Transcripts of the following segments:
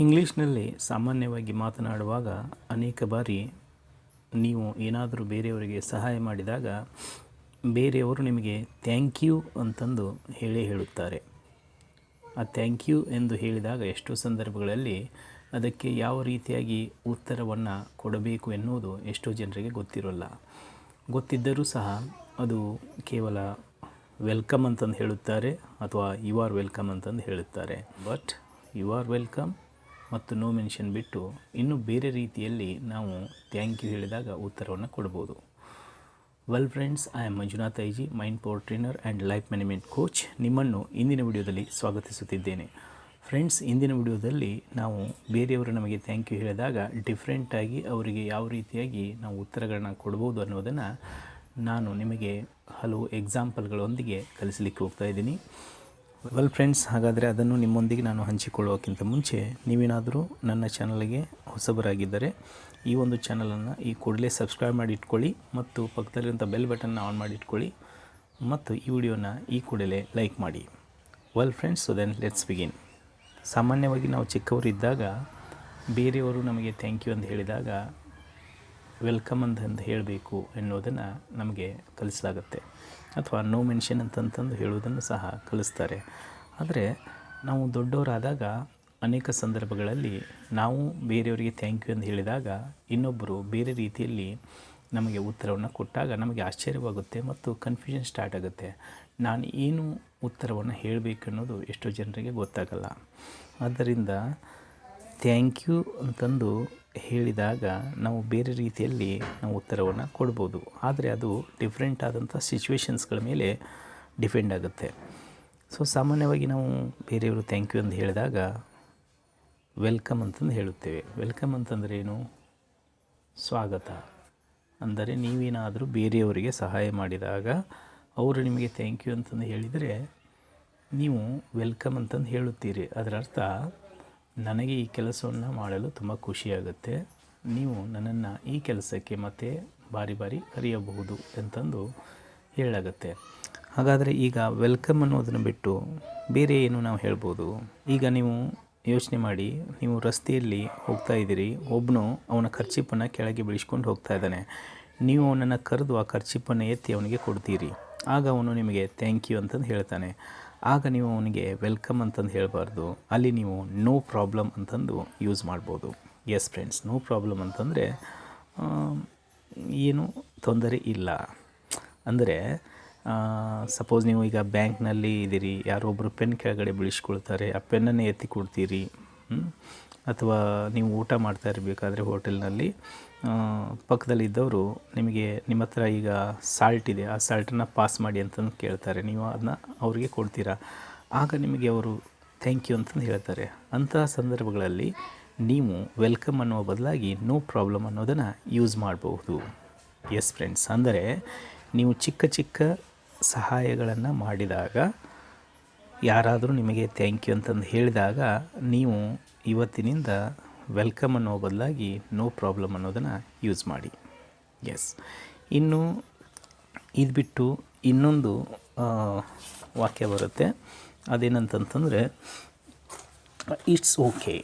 ಇಂಗ್ಲೀಷ್ನಲ್ಲಿ ಸಾಮಾನ್ಯವಾಗಿ ಮಾತನಾಡುವಾಗ ಅನೇಕ ಬಾರಿ ನೀವು ಏನಾದರೂ ಬೇರೆಯವರಿಗೆ ಸಹಾಯ ಮಾಡಿದಾಗ ಬೇರೆಯವರು ನಿಮಗೆ ಥ್ಯಾಂಕ್ ಯು ಅಂತಂದು ಹೇಳೇ ಹೇಳುತ್ತಾರೆ. ಆ ಥ್ಯಾಂಕ್ ಯು ಎಂದು ಹೇಳಿದಾಗ ಎಷ್ಟೋ ಸಂದರ್ಭಗಳಲ್ಲಿ ಅದಕ್ಕೆ ಯಾವ ರೀತಿಯಾಗಿ ಉತ್ತರವನ್ನು ಕೊಡಬೇಕು ಎನ್ನುವುದು ಎಷ್ಟೋ ಜನರಿಗೆ ಗೊತ್ತಿರೋಲ್ಲ. ಗೊತ್ತಿದ್ದರೂ ಸಹ ಅದು ಕೇವಲ ವೆಲ್ಕಮ್ ಅಂತಂದು ಹೇಳುತ್ತಾರೆ ಅಥವಾ ಯು ಆರ್ ವೆಲ್ಕಮ್ ಅಂತಂದು ಹೇಳುತ್ತಾರೆ. ಬಟ್ ಯು ಆರ್ ವೆಲ್ಕಮ್ ಮತ್ತು ನೋ ಮೆನ್ಷನ್ ಬಿಟ್ಟು ಇನ್ನೂ ಬೇರೆ ರೀತಿಯಲ್ಲಿ ನಾವು ಥ್ಯಾಂಕ್ ಯು ಹೇಳಿದಾಗ ಉತ್ತರವನ್ನು ಕೊಡ್ಬೋದು. Well friends I am Manjunath IG mind power trainer and life management coach ನಿಮ್ಮನ್ನು ಇಂದಿನ ವಿಡಿಯೋದಲ್ಲಿ ಸ್ವಾಗತಿಸುತ್ತಿದ್ದೇನೆ. ಫ್ರೆಂಡ್ಸ್ ಇಂದಿನ ವಿಡಿಯೋದಲ್ಲಿ ನಾವು ಬೇರೆಯವರು ನಮಗೆ ಥ್ಯಾಂಕ್ ಯು ಹೇಳಿದಾಗ ಡಿಫ್ರೆಂಟಾಗಿ ಅವರಿಗೆ ಯಾವ ರೀತಿಯಾಗಿ ನಾವು ಉತ್ತರಗಳನ್ನ ಕೊಡ್ಬೋದು ಅನ್ನೋದನ್ನು ನಾನು ನಿಮಗೆ ಹಲವು ಎಕ್ಸಾಂಪಲ್ಗಳೊಂದಿಗೆ ಕಲಿಸಲಿಕ್ಕೆ ಹೋಗ್ತಾ ಇದ್ದೀನಿ. ವೆಲ್ ಫ್ರೆಂಡ್ಸ್ ಹಾಗಾದರೆ ಅದನ್ನು ನಿಮ್ಮೊಂದಿಗೆ ನಾನು ಹಂಚಿಕೊಳ್ಳೋಕ್ಕಿಂತ ಮುಂಚೆ ನೀವೇನಾದರೂ ನನ್ನ ಚಾನಲ್ಗೆ ಹೊಸಬರಾಗಿದ್ದರೆ ಈ ಒಂದು ಚಾನಲನ್ನು ಈ ಕೂಡಲೇ ಸಬ್ಸ್ಕ್ರೈಬ್ ಮಾಡಿ ಇಟ್ಕೊಳ್ಳಿ ಮತ್ತು ಪಕ್ಕದಲ್ಲಿರುವಂಥ ಬೆಲ್ ಬಟನ್ನ ಆನ್ ಮಾಡಿ ಇಟ್ಕೊಳ್ಳಿ ಮತ್ತು ಈ ವಿಡಿಯೋನ ಈ ಕೂಡಲೇ ಲೈಕ್ ಮಾಡಿ. Well friends so then let's begin ಸಾಮಾನ್ಯವಾಗಿ ನಾವು ಚಿಕ್ಕವರಿದ್ದಾಗ ಬೇರೆಯವರು ನಮಗೆ ಥ್ಯಾಂಕ್ ಯು ಅಂತ ಹೇಳಿದಾಗ ವೆಲ್ಕಮ್ ಅಂತ ಹೇಳಬೇಕು ಎನ್ನುವುದನ್ನು ನಮಗೆ ಕಲಿಸಲಾಗುತ್ತೆ. ಅಥವಾ ನೋ ಮೆನ್ಷನ್ ಅಂತಂತಂದು ಹೇಳುವುದನ್ನು ಸಹ ಕಲಿಸ್ತಾರೆ. ಆದರೆ ನಾವು ದೊಡ್ಡವರಾದಾಗ ಅನೇಕ ಸಂದರ್ಭಗಳಲ್ಲಿ ನಾವು ಬೇರೆಯವರಿಗೆ ಥ್ಯಾಂಕ್ ಯು ಅಂತ ಹೇಳಿದಾಗ ಇನ್ನೊಬ್ಬರು ಬೇರೆ ರೀತಿಯಲ್ಲಿ ನಮಗೆ ಉತ್ತರವನ್ನು ಕೊಟ್ಟಾಗ ನಮಗೆ ಆಶ್ಚರ್ಯವಾಗುತ್ತೆ ಮತ್ತು ಕನ್ಫ್ಯೂಷನ್ ಸ್ಟಾರ್ಟ್ ಆಗುತ್ತೆ. ನಾನು ಏನು ಉತ್ತರವನ್ನು ಹೇಳಬೇಕು ಅನ್ನೋದು ಎಷ್ಟೋ ಜನರಿಗೆ ಗೊತ್ತಾಗಲ್ಲ. ಆದ್ದರಿಂದ ಥ್ಯಾಂಕ್ ಯು ಅಂತಂದು ಹೇಳಿದಾಗ ನಾವು ಬೇರೆ ರೀತಿಯಲ್ಲಿ ನಾವು ಉತ್ತರವನ್ನು ಕೊಡ್ಬೋದು. ಆದರೆ ಅದು ಡಿಫ್ರೆಂಟ್ ಆದಂಥ ಸಿಚುವೇಶನ್ಸ್ಗಳ ಮೇಲೆ ಡಿಪೆಂಡ್ ಆಗುತ್ತೆ. ಸೊ ಸಾಮಾನ್ಯವಾಗಿ ನಾವು ಬೇರೆಯವರು ಥ್ಯಾಂಕ್ ಯು ಅಂತ ಹೇಳಿದಾಗ ವೆಲ್ಕಮ್ ಅಂತಂದು ಹೇಳುತ್ತೇವೆ. ವೆಲ್ಕಮ್ ಅಂತಂದರೆ ಏನು? ಸ್ವಾಗತ. ಅಂದರೆ ನೀವೇನಾದರೂ ಬೇರೆಯವರಿಗೆ ಸಹಾಯ ಮಾಡಿದಾಗ ಅವರು ನಿಮಗೆ ಥ್ಯಾಂಕ್ ಯು ಅಂತಂದು ಹೇಳಿದರೆ ನೀವು ವೆಲ್ಕಮ್ ಅಂತಂದು ಹೇಳುತ್ತೀರಿ. ಅದರ ಅರ್ಥ ನನಗೆ ಈ ಕೆಲಸವನ್ನು ಮಾಡಲು ತುಂಬ ಖುಷಿಯಾಗುತ್ತೆ. ನೀವು ನನ್ನನ್ನು ಈ ಕೆಲಸಕ್ಕೆ ಮತ್ತೆ ಬಾರಿ ಬಾರಿ ಕರೆಯಬಹುದು ಅಂತಂದು ಹೇಳಾಗತ್ತೆ ಹಾಗಾದರೆ ಈಗ ವೆಲ್ಕಮ್ ಅನ್ನೋದನ್ನು ಬಿಟ್ಟು ಬೇರೆ ಏನು ನಾವು ಹೇಳ್ಬೋದು? ಈಗ ನೀವು ಯೋಚನೆ ಮಾಡಿ, ನೀವು ರಸ್ತೆಯಲ್ಲಿ ಹೋಗ್ತಾ ಇದ್ದೀರಿ ಒಬ್ಬನು ಅವನ ಖರ್ಚಿಪ್ಪನ್ನು ಕೆಳಗೆ ಬೆಳೆಸ್ಕೊಂಡು ಹೋಗ್ತಾ ಇದ್ದಾನೆ. ನೀವು ಅವನನ್ನು ಕರೆದು ಆ ಖರ್ಚಿಪ್ಪನ್ನು ಎತ್ತಿ ಅವನಿಗೆ ಕೊಡ್ತೀರಿ. ಆಗ ಅವನು ನಿಮಗೆ ಥ್ಯಾಂಕ್ ಯು ಅಂತಂದು ಹೇಳ್ತಾನೆ. ಆಗ ನೀವು ಅವನಿಗೆ ವೆಲ್ಕಮ್ ಅಂತಂದು ಹೇಳಬಾರ್ದು. ಅಲ್ಲಿ ನೀವು ನೋ ಪ್ರಾಬ್ಲಮ್ ಅಂತಂದು ಯೂಸ್ ಮಾಡ್ಬೋದು. ಎಸ್ ಫ್ರೆಂಡ್ಸ್ ನೋ ಪ್ರಾಬ್ಲಮ್ ಅಂತಂದರೆ ಏನು ತೊಂದರೆ ಇಲ್ಲ. ಅಂದರೆ ಸಪೋಸ್ ನೀವು ಈಗ ಬ್ಯಾಂಕ್ನಲ್ಲಿ ಇದ್ದೀರಿ ಯಾರೊಬ್ಬರು ಪೆನ್ ಕೆಳಗಡೆ ಬೀಳಿಸ್ಕೊಳ್ತಾರೆ, ಆ ಪೆನ್ನನ್ನು ಎತ್ತಿ ಕೊಡ್ತೀರಿ ಅಥವಾ ನೀವು ಊಟ ಮಾಡ್ತಾ ಇರಬೇಕಾದ್ರೆ ಹೋಟೆಲ್ನಲ್ಲಿ ಪಕ್ಕದಲ್ಲಿದ್ದವರು ನಿಮಗೆ ನಿಮ್ಮ ಹತ್ರ ಈಗ ಸಾಲ್ಟ್ ಇದೆ, ಆ ಸಾಲ್ಟನ್ನು ಪಾಸ್ ಮಾಡಿ ಅಂತಂದು ಕೇಳ್ತಾರೆ. ನೀವು ಅದನ್ನ ಅವರಿಗೆ ಕೊಡ್ತೀರಾ? ಆಗ ನಿಮಗೆ ಅವರು ಥ್ಯಾಂಕ್ ಯು ಅಂತಂದು ಹೇಳ್ತಾರೆ. ಅಂತಹ ಸಂದರ್ಭಗಳಲ್ಲಿ ನೀವು ವೆಲ್ಕಮ್ ಅನ್ನುವ ಬದಲಾಗಿ ನೋ ಪ್ರಾಬ್ಲಮ್ ಅನ್ನೋದನ್ನು ಯೂಸ್ ಮಾಡಬಹುದು. ಎಸ್ ಫ್ರೆಂಡ್ಸ್ ಅಂದರೆ ನೀವು ಚಿಕ್ಕ ಚಿಕ್ಕ ಸಹಾಯಗಳನ್ನು ಮಾಡಿದಾಗ, ಯಾರಾದರೂ ನಿಮಗೆ ಥ್ಯಾಂಕ್ ಯು ಅಂತಂದು ಹೇಳಿದಾಗ, ನೀವು ಇವತ್ತಿನಿಂದ ವೆಲ್ಕಮ್ ಅನ್ನೋ ಬದಲಾಗಿ ನೋ ಪ್ರಾಬ್ಲಮ್ ಅನ್ನೋದನ್ನು ಯೂಸ್ ಮಾಡಿ. ಎಸ್ ಇನ್ನು ಇದು ಬಿಟ್ಟು ಇನ್ನೊಂದು ವಾಕ್ಯ ಬರುತ್ತೆ. ಅದೇನಂತಂತಂದರೆ it's okay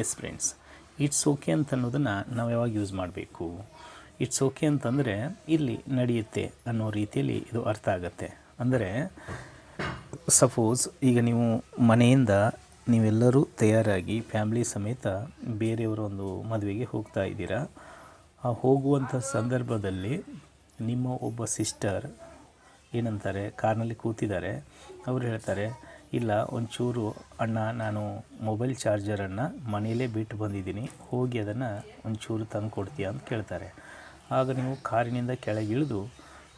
yes friends it's okay ಅಂತ ಅನ್ನೋದನ್ನು ನಾವು ಯಾವಾಗ ಯೂಸ್ ಮಾಡಬೇಕು? ಇಟ್ಸ್ ಓಕೆ ಅಂತಂದರೆ, ಇಲ್ಲಿ ನಡೆಯುತ್ತೆ ಅನ್ನೋ ರೀತಿಯಲ್ಲಿ ಇದು ಅರ್ಥ ಆಗುತ್ತೆ. ಅಂದರೆ ಸಪೋಸ್ ಈಗ ನೀವು ಮನೆಯಿಂದ ನೀವೆಲ್ಲರೂ ತಯಾರಾಗಿ ಫ್ಯಾಮ್ಲಿ ಸಮೇತ ಬೇರೆಯವರ ಒಂದು ಮದುವೆಗೆ ಹೋಗ್ತಾ ಇದ್ದೀರಾ? ಆ ಹೋಗುವಂಥ ಸಂದರ್ಭದಲ್ಲಿ ನಿಮ್ಮ ಒಬ್ಬ ಸಿಸ್ಟರ್ ಏನಂತಾರೆ, ಕಾರ್ನಲ್ಲಿ ಕೂತಿದ್ದಾರೆ. ಅವರು ಹೇಳ್ತಾರೆ, ಇಲ್ಲ, ಒಂಚೂರು ಅಣ್ಣ, ನಾನು ಮೊಬೈಲ್ ಚಾರ್ಜರನ್ನು ಮನೆಯಲ್ಲೇ ಬಿಟ್ಟು ಬಂದಿದ್ದೀನಿ. ಹೋಗಿ ಅದನ್ನು ಒಂಚೂರು ತಂದು ಕೊಡ್ತೀಯಾ? ಅಂತ ಕೇಳ್ತಾರೆ. ಆಗ ನೀವು ಕಾರಿನಿಂದ ಕೆಳಗಿಳಿದು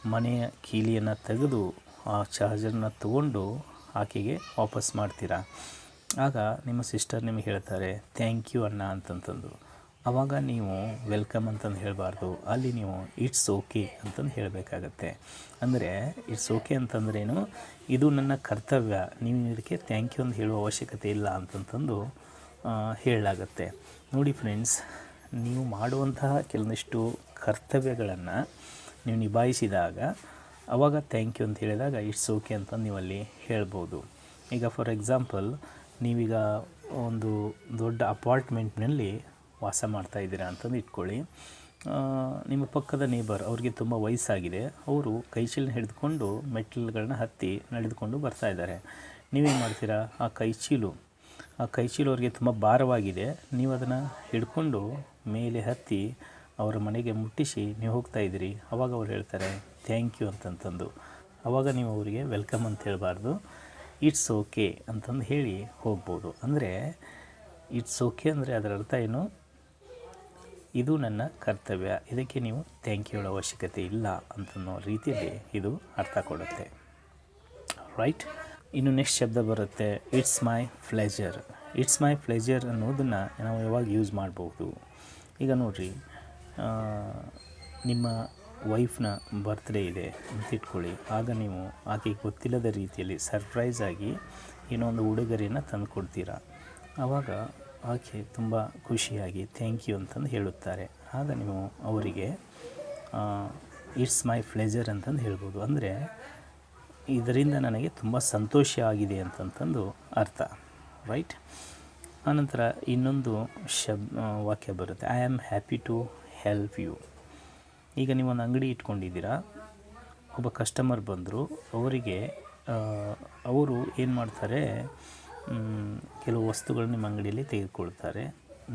ಮನೆಯ ಕೀಲಿಯನ್ನು ತೆಗೆದು ಆ ಚಾರ್ಜರ್ನ ತಗೊಂಡು ಆಕೆಗೆ ವಾಪಸ್ ಮಾಡ್ತೀರಾ? ಆಗ ನಿಮ್ಮ ಸಿಸ್ಟರ್ ನಿಮಗೆ ಹೇಳ್ತಾರೆ, ಥ್ಯಾಂಕ್ ಯು ಅಣ್ಣ, ಅಂತಂತಂದು. ಆವಾಗ ನೀವು ವೆಲ್ಕಮ್ ಅಂತಂದು ಹೇಳಬಾರ್ದು. ಅಲ್ಲಿ ನೀವು, ಇಟ್ಸ್ ಓಕೆ ಅಂತಂದು ಹೇಳಬೇಕಾಗತ್ತೆ. ಅಂದರೆ, ಇಟ್ಸ್ ಓಕೆ ಅಂತಂದ್ರೇನು, ಇದು ನನ್ನ ಕರ್ತವ್ಯ, ನೀವು ಇದಕ್ಕೆ ಥ್ಯಾಂಕ್ ಯು ಅಂತ ಹೇಳುವ ಅವಶ್ಯಕತೆ ಇಲ್ಲ ಅಂತಂತಂದು ಹೇಳಲಾಗತ್ತೆ. ನೋಡಿ ಫ್ರೆಂಡ್ಸ್, ನೀವು ಮಾಡುವಂತಹ ಕೆಲವೊಂದಿಷ್ಟು ಕರ್ತವ್ಯಗಳನ್ನು ನೀವು ನಿಭಾಯಿಸಿದಾಗ, ಅವಾಗ ಥ್ಯಾಂಕ್ ಯು ಅಂತ ಹೇಳಿದಾಗ, ಇಟ್ಸ್ ಓಕೆ ಅಂತ ನೀವು ಅಲ್ಲಿ ಹೇಳ್ಬೋದು. ಈಗ, ಫಾರ್ ಎಕ್ಸಾಂಪಲ್ ನೀವೀಗ ಒಂದು ದೊಡ್ಡ ಅಪಾರ್ಟ್ಮೆಂಟ್ನಲ್ಲಿ ವಾಸ ಮಾಡ್ತಾ ಇದ್ದೀರಾ ಅಂತಂದು ಇಟ್ಕೊಳ್ಳಿ. ನಿಮ್ಮ ಪಕ್ಕದ ನೇಬರ್ ಅವ್ರಿಗೆ ತುಂಬ ವಯಸ್ಸಾಗಿದೆ. ಅವರು ಕೈಚೀಲನ ಹಿಡಿದುಕೊಂಡು ಮೆಟ್ಲುಗಳನ್ನ ಹತ್ತಿ ನಡೆದುಕೊಂಡು ಬರ್ತಾ ಇದ್ದಾರೆ. ನೀವೇನು ಮಾಡ್ತೀರಾ? ಆ ಕೈಚೀಲು ಆ ಕೈಚೀಲು ಅವ್ರಿಗೆ ತುಂಬ ಭಾರವಾಗಿದೆ. ನೀವು ಅದನ್ನು ಹಿಡ್ಕೊಂಡು ಮೇಲೆ ಹತ್ತಿ ಅವರ ಮನೆಗೆ ಮುಟ್ಟಿಸಿ ನೀವು ಹೋಗ್ತಾ ಇದ್ದೀರಿ. ಅವಾಗ ಅವ್ರು ಹೇಳ್ತಾರೆ, ಥ್ಯಾಂಕ್ ಯು ಅಂತಂತಂದು. ಅವಾಗ ನೀವು ಅವರಿಗೆ ವೆಲ್ಕಮ್ ಅಂತ ಹೇಳಬಾರ್ದು. ಇಟ್ಸ್ ಓಕೆ ಅಂತಂದು ಹೇಳಿ ಹೋಗ್ಬೋದು. ಅಂದರೆ ಇಟ್ಸ್ ಓಕೆ ಅಂದರೆ ಅದರ ಅರ್ಥ ಏನು? ಇದು ನನ್ನ ಕರ್ತವ್ಯ. ಇದಕ್ಕೆ ನೀವು ಥ್ಯಾಂಕ್ ಯು ಹೇಳೋ ಅವಶ್ಯಕತೆ ಇಲ್ಲ ಅಂತನ್ನೋ ರೀತಿಯಲ್ಲಿ ಇದು ಅರ್ಥ ಕೊಡುತ್ತೆ. ರೈಟ್ ಇನ್ನು ನೆಕ್ಸ್ಟ್ ಶಬ್ದ ಬರುತ್ತೆ. ಇಟ್ಸ್ ಮೈ ಫ್ಲೆಜರ್ ಇಟ್ಸ್ ಮೈ ಫ್ಲೆಜರ್ ಅನ್ನೋದನ್ನು ನಾವು ಯಾವಾಗ ಯೂಸ್ ಮಾಡ್ಬೋದು? ಈಗ ನೋಡಿರಿ ನಿಮ್ಮ ವೈಫ್ನ ಬರ್ತ್ಡೇ ಇದೆ ಅಂತ ಇಟ್ಕೊಳ್ಳಿ. ಆಗ ನೀವು ಆಕೆಗೆ ಗೊತ್ತಿಲ್ಲದ ರೀತಿಯಲ್ಲಿ ಸರ್ಪ್ರೈಸ್ ಆಗಿ ಏನೋ ಒಂದು ಉಡುಗೊರೆಯನ್ನು ತಂದು ಕೊಡ್ತೀರಾ ಆವಾಗ ಆಕೆ ತುಂಬ ಖುಷಿಯಾಗಿ ಥ್ಯಾಂಕ್ ಯು ಅಂತಂದು ಹೇಳುತ್ತಾರೆ. ಆಗ ನೀವು ಅವರಿಗೆ ಇಟ್ಸ್ ಮೈ ಫ್ಲೆಜರ್ ಅಂತಂದು ಹೇಳ್ಬೋದು. ಅಂದರೆ ಇದರಿಂದ ನನಗೆ ತುಂಬ ಸಂತೋಷ ಆಗಿದೆ ಅಂತಂತಂದು ಅರ್ಥ. ರೈಟ್? ಆನಂತರ ಇನ್ನೊಂದು ಶಬ್ ವಾಕ್ಯ ಬರುತ್ತೆ. I am happy to help you. ಈಗ ನೀವು ಒಂದು ಅಂಗಡಿ ಇಟ್ಕೊಂಡಿದ್ದೀರಾ? ಒಬ್ಬ ಕಸ್ಟಮರ್ ಬಂದರು. ಅವರಿಗೆ ಅವರು ಏನು ಮಾಡ್ತಾರೆ ಕೆಲವು ವಸ್ತುಗಳು ನಿಮ್ಮ ಅಂಗಡಿಯಲ್ಲಿ ತೆಗೆದುಕೊಳ್ತಾರೆ.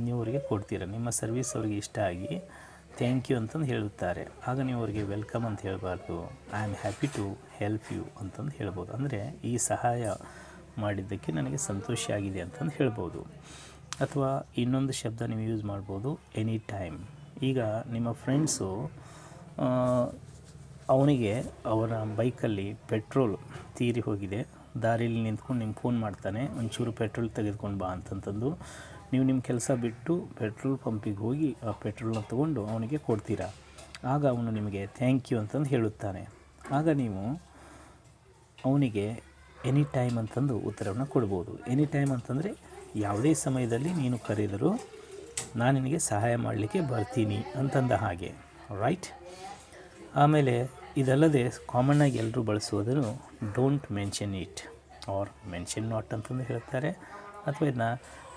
ನೀವು ಅವರಿಗೆ ಕೊಡ್ತೀರ? ನಿಮ್ಮ ಸರ್ವಿಸ್ ಅವರಿಗೆ ಇಷ್ಟ ಆಗಿ ಥ್ಯಾಂಕ್ ಯು ಅಂತಂದು ಹೇಳುತ್ತಾರೆ. ಆಗ ನೀವು ಅವರಿಗೆ ವೆಲ್ಕಮ್ ಅಂತ ಹೇಳಬಾರ್ದು. I am happy to help you ಅಂತಂದು ಹೇಳ್ಬೋದು. ಅಂದರೆ ಈ ಸಹಾಯ ಮಾಡಿದ್ದಕ್ಕೆ ನನಗೆ ಸಂತೋಷ ಆಗಿದೆ ಅಂತಂದು ಹೇಳ್ಬೋದು. ಅಥವಾ ಇನ್ನೊಂದು ಶಬ್ದ ನೀವು ಯೂಸ್ ಮಾಡ್ಬೋದು ಎನಿ ಟೈಮ್ ಈಗ ನಿಮ್ಮ ಫ್ರೆಂಡ್ಸು ಅವನಿಗೆ ಅವರ ಬೈಕಲ್ಲಿ ಪೆಟ್ರೋಲ್ ತೀರಿ ಹೋಗಿದೆ. ದಾರಿಯಲ್ಲಿ ನಿಂತ್ಕೊಂಡು ನಿಮ್ಗೆ ಫೋನ್ ಮಾಡ್ತಾನೆ, ಒಂಚೂರು ಪೆಟ್ರೋಲ್ ತೆಗೆದುಕೊಂಡು ಬಾ ಅಂತಂತಂದು. ನೀವು ನಿಮ್ಮ ಕೆಲಸ ಬಿಟ್ಟು ಪೆಟ್ರೋಲ್ ಪಂಪಿಗೆ ಹೋಗಿ ಆ ಪೆಟ್ರೋಲ್ನ ತೊಗೊಂಡು ಅವನಿಗೆ ಕೊಡ್ತೀರಾ? ಆಗ ಅವನು ನಿಮಗೆ ಥ್ಯಾಂಕ್ ಯು ಅಂತಂದು ಹೇಳುತ್ತಾನೆ. ಆಗ ನೀವು ಅವನಿಗೆ ಎನಿ ಟೈಮ್ ಅಂತಂದು ಉತ್ತರವನ್ನು ಕೊಡ್ಬೋದು. ಎನಿ ಟೈಮ್ ಅಂತಂದರೆ ಯಾವುದೇ ಸಮಯದಲ್ಲಿ ನೀನು ಕರೆದರೂ ನಾನು ನಿನಗೆ ಸಹಾಯ ಮಾಡಲಿಕ್ಕೆ ಬರ್ತೀನಿ ಅಂತಂದ ಹಾಗೆ. ರೈಟ್ ಆಮೇಲೆ ಇದಲ್ಲದೆ ಕಾಮನ್ನಾಗಿ ಎಲ್ಲರೂ ಬಳಸುವುದನ್ನು don't mention it or mention not ಅಂತಂದು ಹೇಳ್ತಾರೆ ಅಥವಾ ಇದನ್ನ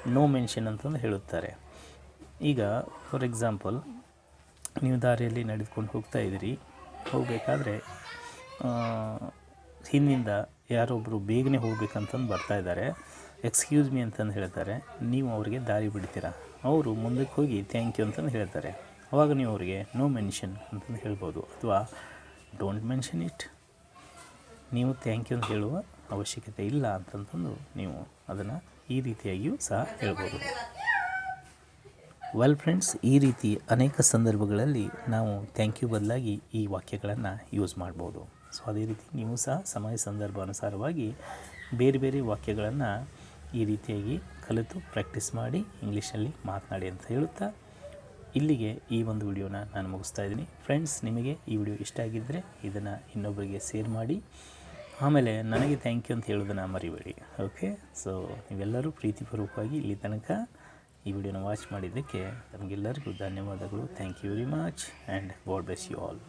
ನೋ ಮೆನ್ಷನ್ ಅಂತಂದು ಹೇಳುತ್ತಾರೆ. ಈಗ ಫಾರ್ ಎಕ್ಸಾಂಪಲ್ ನೀವು ದಾರಿಯಲ್ಲಿ ನಡೆದುಕೊಂಡು ಹೋಗ್ತಾ ಇದ್ದೀರಿ. ಹೋಗಬೇಕಾದ್ರೆ ಹಿಂದಿಂದ ಯಾರೊಬ್ಬರು ಬೇಗನೆ ಹೋಗ್ಬೇಕಂತಂದು ಬರ್ತಾ ಇದ್ದಾರೆ. ಎಕ್ಸ್ಕ್ಯೂಸ್ ಮೀ ಅಂತಂದು ಹೇಳ್ತಾರೆ. ನೀವು ಅವರಿಗೆ ದಾರಿ ಬಿಡ್ತೀರಾ? ಅವರು ಮುಂದಕ್ಕೆ ಹೋಗಿ ಥ್ಯಾಂಕ್ ಯು ಅಂತಂದು ಹೇಳ್ತಾರೆ. ಅವಾಗ ನೀವು ಅವರಿಗೆ ನೋ ಮೆನ್ಷನ್ ಅಂತಂದು ಹೇಳ್ಬೋದು. ಅಥವಾ ಡೋಂಟ್ ಮೆನ್ಷನ್ ಇಟ್ ನೀವು ಥ್ಯಾಂಕ್ ಯು ಅಂತ ಹೇಳುವ ಅವಶ್ಯಕತೆ ಇಲ್ಲ ಅಂತಂತಂದು ನೀವು ಅದನ್ನು ಈ ರೀತಿಯಾಗಿಯೂ ಸಹ ಹೇಳ್ಬೋದು. ವೆಲ್ ಫ್ರೆಂಡ್ಸ್ ಈ ರೀತಿ ಅನೇಕ ಸಂದರ್ಭಗಳಲ್ಲಿ ನಾವು ಥ್ಯಾಂಕ್ ಯು ಬದಲಾಗಿ ಈ ವಾಕ್ಯಗಳನ್ನು ಯೂಸ್ ಮಾಡ್ಬೋದು. ಸೊ ಅದೇ ರೀತಿ ನೀವು ಸಹ ಸಮಯ ಸಂದರ್ಭ ಅನುಸಾರವಾಗಿ ಬೇರೆ ಬೇರೆ ವಾಕ್ಯಗಳನ್ನು ಈ ರೀತಿಯಾಗಿ ಕಲಿತು ಪ್ರಾಕ್ಟೀಸ್ ಮಾಡಿ ಇಂಗ್ಲೀಷಲ್ಲಿ ಮಾತನಾಡಿ ಅಂತ ಹೇಳುತ್ತಾ ಇಲ್ಲಿಗೆ ಈ ಒಂದು ವಿಡಿಯೋನ ನಾನು ಮುಗಿಸ್ತಾ ಇದ್ದೀನಿ. ಫ್ರೆಂಡ್ಸ್, ನಿಮಗೆ ಈ ವಿಡಿಯೋ ಇಷ್ಟ ಆಗಿದ್ದರೆ ಇದನ್ನು ಇನ್ನೊಬ್ಬರಿಗೆ ಶೇರ್ ಮಾಡಿ. ಆಮೇಲೆ ನನಗೆ ಥ್ಯಾಂಕ್ ಯು ಅಂತ ಹೇಳೋದನ್ನು ಮರಿಬೇಡಿ. ಓಕೆ? ಸೊ ನೀವೆಲ್ಲರೂ ಪ್ರೀತಿಪೂರ್ವಕವಾಗಿ ಇಲ್ಲಿ ತನಕ ಈ ವಿಡಿಯೋನ ವಾಚ್ ಮಾಡಿದ್ದಕ್ಕೆ ನಮಗೆಲ್ಲರಿಗೂ ಧನ್ಯವಾದಗಳು. Thank you very much and God bless you all